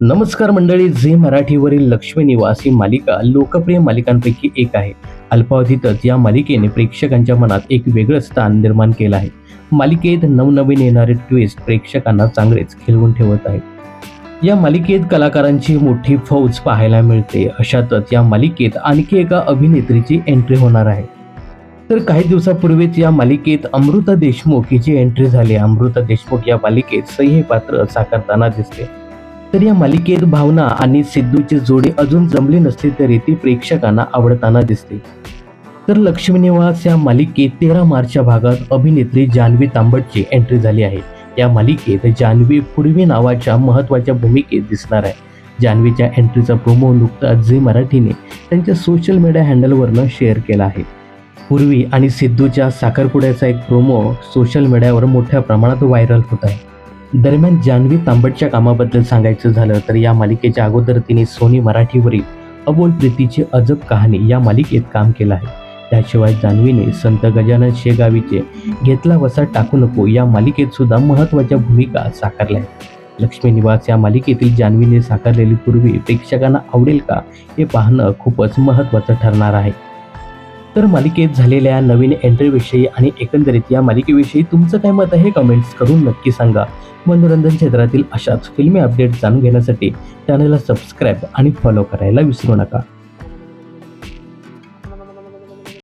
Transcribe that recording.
नमस्कार मंडळी झी मराठीवरील लक्ष्मी निवास ही मालिका लोकप्रिय मालिकांपैकी एक आहे. अल्पावधीतच या मालिकेने प्रेक्षकांच्या मनात एक वेगळं स्थान निर्माण केलं आहे. मालिकेत नवनवीन येणारे ट्विस्ट प्रेक्षकांना चांगलेच खिलवून ठेवत आहेत. या मालिकेत कलाकारांची मोठी फौज पाहायला मिळते. अशातच या मालिकेत आणखी एका अभिनेत्रीची एंट्री होणार आहे. तर काही दिवसापूर्वीच या मालिकेत अमृता देशमुख हिची एंट्री झाली. अमृता देशमुख या मालिकेत सही पात्र साकारताना दिसते. तर या मालिकेत भावना आणि सिद्धूची जोडी अजून जमली नसली तरी ती प्रेक्षकांना आवडताना दिसते. तर लक्ष्मी निवास या मालिकेत तेरा मार्चच्या भागात अभिनेत्री जान्हवी तांबटची एंट्री झाली आहे. या मालिकेत जान्हवी पूर्वी नावाच्या महत्त्वाच्या भूमिकेत दिसणार आहे. जान्हवीच्या एंट्रीचा प्रोमो नुकताच झी मराठीने त्यांच्या सोशल मीडिया हँडलवरनं शेअर केला आहे. पूर्वी आणि सिद्धूच्या साखरपुड्याचा एक प्रोमो सोशल मीडियावर मोठ्या प्रमाणात व्हायरल होत आहे. दरम्यान जान्हवी तांबटच्या कामाबद्दल सांगायचं झालं तर या मालिकेच्या अगोदर तिने सोनी मराठीवरील अबोल प्रीतीची अजब कहाणी या मालिकेत काम केलं आहे. त्याशिवाय जान्हवीने संत गजानन शेगावीचे घेतला वसा टाकू नको या मालिकेत सुद्धा महत्त्वाच्या भूमिका साकारल्या आहेत. लक्ष्मी निवास या मालिकेतील जान्हवीने साकारलेली पूर्वी प्रेक्षकांना आवडेल का हे पाहणं खूपच महत्त्वाचं ठरणार आहे. तर मालिकेत झालेल्या नवीन एंट्रीविषयी आणि एकंदरीत या मालिकेविषयी तुमचं काय मत आहे? कमेंट्स करून नक्की सांगा. मनोरंजन क्षेत्रातील अशाच फिल्मी अपडेट जाणून घेण्यासाठी चॅनलला सबस्क्राईब आणि फॉलो करायला विसरू नका.